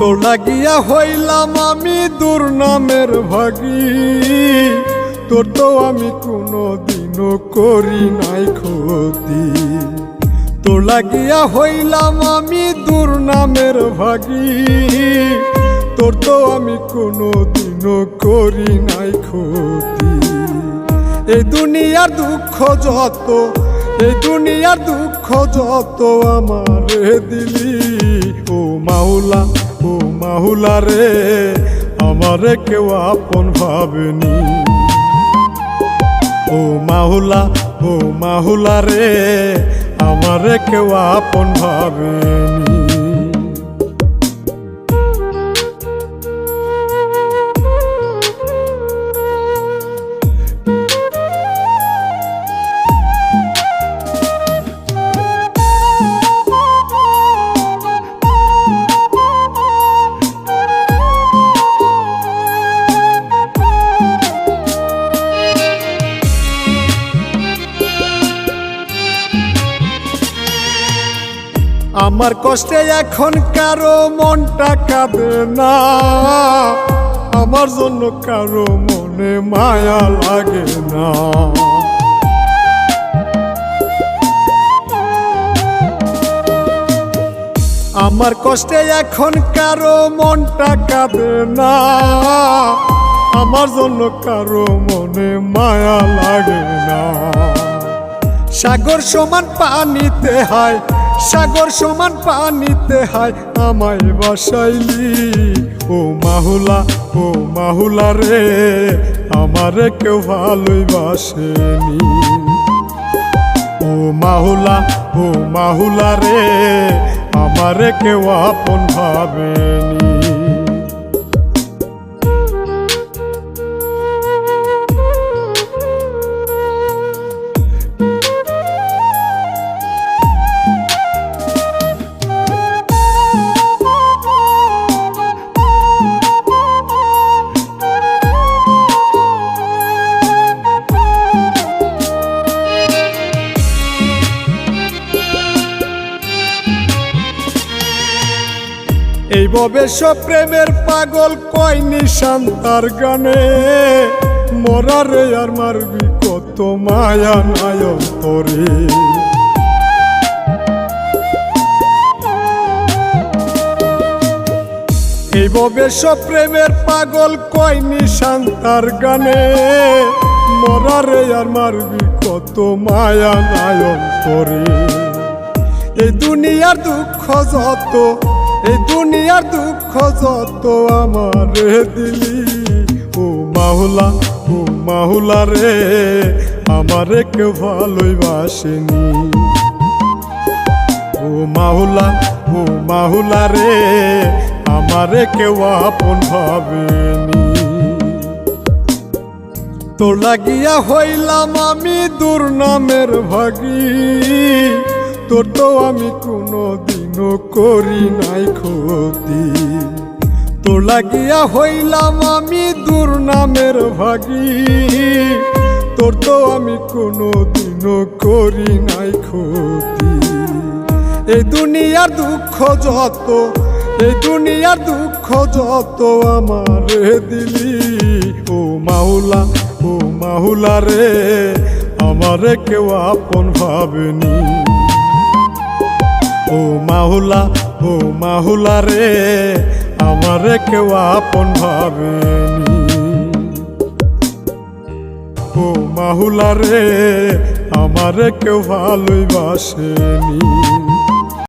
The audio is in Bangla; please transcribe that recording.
তোর লাগিয়া হইলাম আমি দুর্নামের ভাগী। তোর তো আমি কোনো দিনও করি নাই ক্ষতি। তোর লাগিয়া হইলাম আমি দুর্নামের ভাগী। তোর তো আমি কোনো দিনও করি নাই ক্ষতি। এই দুনিয়ার দুঃখ যত, এই দুনিয়ার দুঃখ যত আমার দিলি, ও মাহুলা ও মাহুলা রে, আমারে কেউ আপন ভাবেনি। ও মাহুলা ও মাহুলা রে, আমারে কেউ আপন ভাবেনি। আমার কষ্টে এখন কারও মনটা কাঁদে না। আমার জন্য কারও মনে মায়া লাগে না। আমার কষ্টে এখন কারও মনটা কাঁদে না। আমার জন্য কারও মনে মায়া লাগে না। সাগর সমান পানিতে হায় সাগর সমান পানিতে হায়, আমায় বাসাইলি। ও মাহুলা ও মাহুলা রে, আমারে কেউ ভালোই বাসেনি। ও মাহুলা ও মাহুলা রে, আমারে কেউ আপন ভাবেনি। এই ববেশ প্রেমের পাগল কয় নিশান তার গানে? মরারে আর মারবি কত মায়া নায়ন তরে। এই ববেশ প্রেমের পাগল কয় নিশান তার গানে? মরারে আর মারবি কত মায়া নায়ন তরে। এই দুনিয়ার দুঃখ যত এই দুনিয়ার দুঃখ যত আমার দিলি, ও মাহুলা ও মাহুলা রে, আমারে কেউ ভালোই বাসেনি। ও মাহুলা ও মাহুলা রে, আমারে কেউ আপন ভাবেনি। তোর লাগিয়া হইলাম আমি দুর্নামের ভাগী। তোর তো আমি কোনো দিনও করি নাই ক্ষতি। তোর লাগিয়া হইলাম আমি দুর্নামের ভাগী। তোর তো আমি কোনো দিনও করি নাই ক্ষতি। এই দুনিয়ার দুঃখ যত, এই দুনিয়ার দুঃখ যত আমার দিলি। ও মাহুলা ও মাহুলা রে, আমারে কেউ আপন ভাবেনি। ও মাহুলা ও মাহুলা রে, আমার কেউ আপন ভাবেনি। ও মাহুলা রে, আমার কেউ ভালোই বাসেনি।